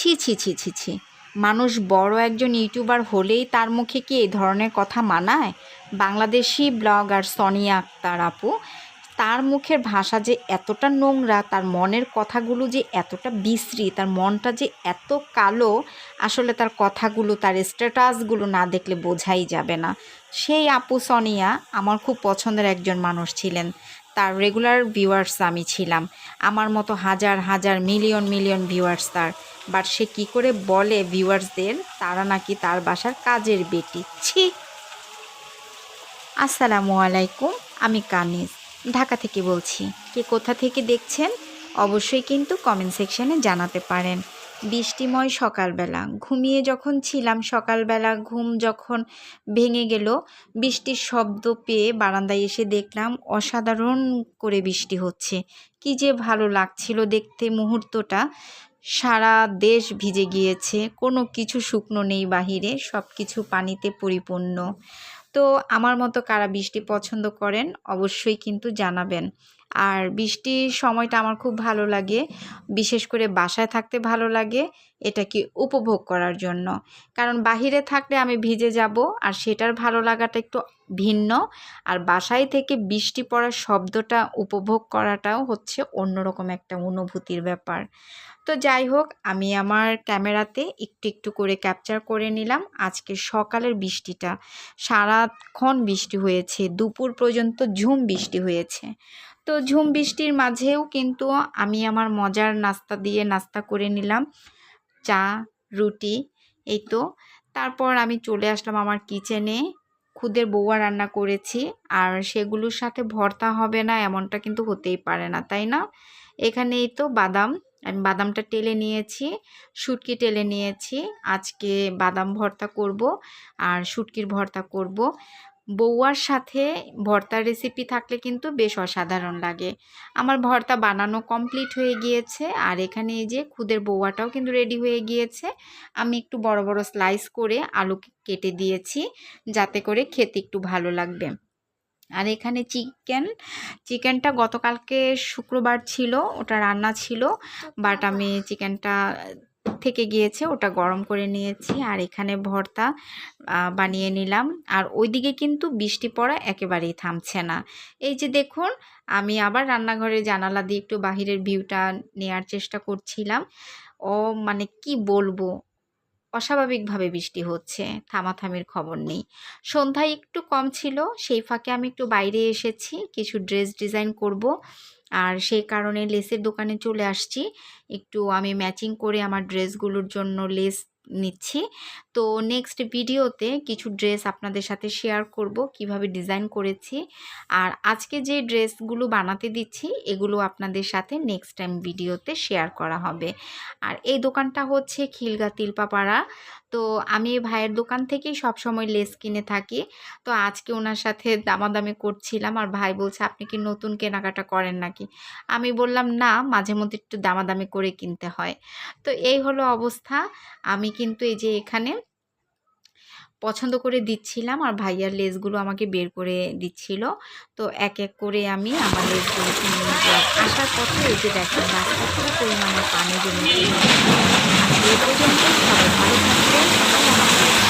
ছি ছি ছি ছি ছি। মানুষ বড় একজন ইউটিউবার হলেই তার মুখে কি এই ধরনের কথা মানায়? বাংলাদেশি ব্লগার সনিয়া আক্তার আপু, তার মুখের ভাষা যে এতটা নোংরা, তার মনের কথাগুলো যে এতটা বিশ্রী, তার মনটা যে এত কালো, আসলে তার কথাগুলো, তার স্ট্যাটাসগুলো না দেখলে বোঝাই যাবে না। সেই আপু সনিয়া আমার খুব পছন্দের একজন মানুষ ছিলেন। তার রেগুলার ভিউয়ার্স আমি ছিলাম। আমার মতো হাজার হাজার মিলিয়ন মিলিয়ন ভিউয়ার্স তার। বাট সে কী করে বলে ভিউয়ার্সদের তারা নাকি তার বাসার কাজের বেটি। ছি! আসসালামু আলাইকুম, আমি কানিজ। ঢাকা থেকে বলছি। কে কোথা থেকে দেখছেন? অবশ্যই কিন্তু কমেন্ট সেকশনে জানাতে পারেন। বৃষ্টিময় সকালবেলা। ঘুমিয়ে যখন ছিলাম, সকালবেলা ঘুম যখন ভেঙে গেল, বৃষ্টির শব্দ পেয়ে বারান্দায় এসে দেখলাম, অসাধারণ করে বৃষ্টি হচ্ছে। কি যে ভালো লাগছিল দেখতে মুহূর্তটা। সারা দেশ ভিজে গিয়েছে, কোনো কিছু শুকনো নেই বাহিরে সব কিছু পানিতে পরিপূর্ণ। তো আমার মতো কারা বৃষ্টি পছন্দ করেন, অবশ্যই কিন্তু জানাবেন। আর বৃষ্টির সময়টা আমার খুব ভালো লাগে। বিশেষ করে বাসায় থাকতে ভালো লাগে, এটা কি উপভোগ করার জন্য। কারণ বাহিরে থাকলে আমি ভিজে যাব, আর সেটার ভালো লাগাটা একটু ভিন্ন। আর বাসায় থেকে বৃষ্টি পড়ার শব্দটা উপভোগ করাটাও হচ্ছে অন্যরকম একটা অনুভূতির ব্যাপার। তো যাই হোক, আমি আমার ক্যামেরাতে একটু একটু করে ক্যাপচার করে নিলাম আজকে সকালের বৃষ্টিটা। সারাক্ষণ বৃষ্টি হয়েছে, দুপুর পর্যন্ত ঝুম বৃষ্টি হয়েছে। তো ঝুম বৃষ্টির মাঝেও কিন্তু আমি আমার মজার নাস্তা দিয়ে নাস্তা করে নিলাম। চা, রুটি, এই তো। তারপর আমি চলে আসলাম আমার কিচেনে। খুদের বৌয়া রান্না করেছি আর সেগুলোর সাথে ভর্তা হবে না, এমনটা কিন্তু হতেই পারে না, তাই না? এখানে এই তো বাদাম। আমি বাদামটা টেলে নিয়েছি, শুটকি টেলে নিয়েছি। আজকে বাদাম ভর্তা করব আর শুটকির ভর্তা করব। বৌয়ার সাথে ভর্তার রেসিপি থাকলে কিন্তু বেশ অসাধারণ লাগে। আমার ভর্তা বানানো কমপ্লিট হয়ে গিয়েছে, আর এখানে এই যে খুদের বৌয়াটাও কিন্তু রেডি হয়ে গিয়েছে। আমি একটু বড় বড় স্লাইস করে আলু কেটে দিয়েছি, যাতে করে খেতে একটু ভালো লাগবে। আর এখানে চিকেন চিকেনটা গতকালকে শুক্রবার ছিল, ওটা রান্না ছিল বাট আমি চিকেনটা থেকে গিয়েছে, ওটা গরম করে নিয়েছি আর এখানে ভর্তা বানিয়ে নিলাম। আর ওইদিকে কিন্তু বৃষ্টি পড়া একেবারেই থামছে না। এই যে দেখুন, আমি আবার রান্নাঘরে জানালা দিয়ে একটু বাহিরের ভিউটা নেয়ার চেষ্টা করছিলাম। ও মানে কি বলব? অস্বাভাবিকভাবে বৃষ্টি হচ্ছে, থামাথামির খবর নেই। সন্ধ্যায় একটু কম ছিল, সেই ফাঁকে আমি একটু বাইরে এসেছি, কিছু ড্রেস ডিজাইন করব। আর সেই কারণে লেসের দোকানে চলে আসছি। একটু আমি ম্যাচিং করে আমার ড্রেসগুলোর জন্য লেস নিচ্ছি। তো নেক্সট ভিডিওতে কিছু ড্রেস আপনাদের সাথে শেয়ার করব, কীভাবে ডিজাইন করেছি। আর আজকে যে ড্রেসগুলো বানাতে দিচ্ছি, এগুলো আপনাদের সাথে নেক্সট টাইম ভিডিওতে শেয়ার করা হবে। আর এই দোকানটা হচ্ছে খিলগা তিলপাপাড়া। তো আমি ভাইয়ের দোকান থেকেই সবসময় লেস কিনে থাকি। তো আজকে ওনার সাথে দামাদামি করছিলাম আর ভাই বলছে, আপনি কি নতুন কেনাকাটা করেন নাকি? আমি বললাম, না, মাঝে মধ্যে একটু দামাদামি করে কিনতে হয়। তো এই হলো অবস্থা। আমি কিন্তু এই যে এখানে পছন্দ করে দিচ্ছিলাম আর ভাইয়ার লেসগুলো আমাকে বের করে দিচ্ছিল। তো এক এক করে আমি আমার লেসগুলো আসার পথে এই যে দেখেন রাস্তা পরিমাণে পানি জমে এই পর্যন্ত সবাই ভালো থাকবেন।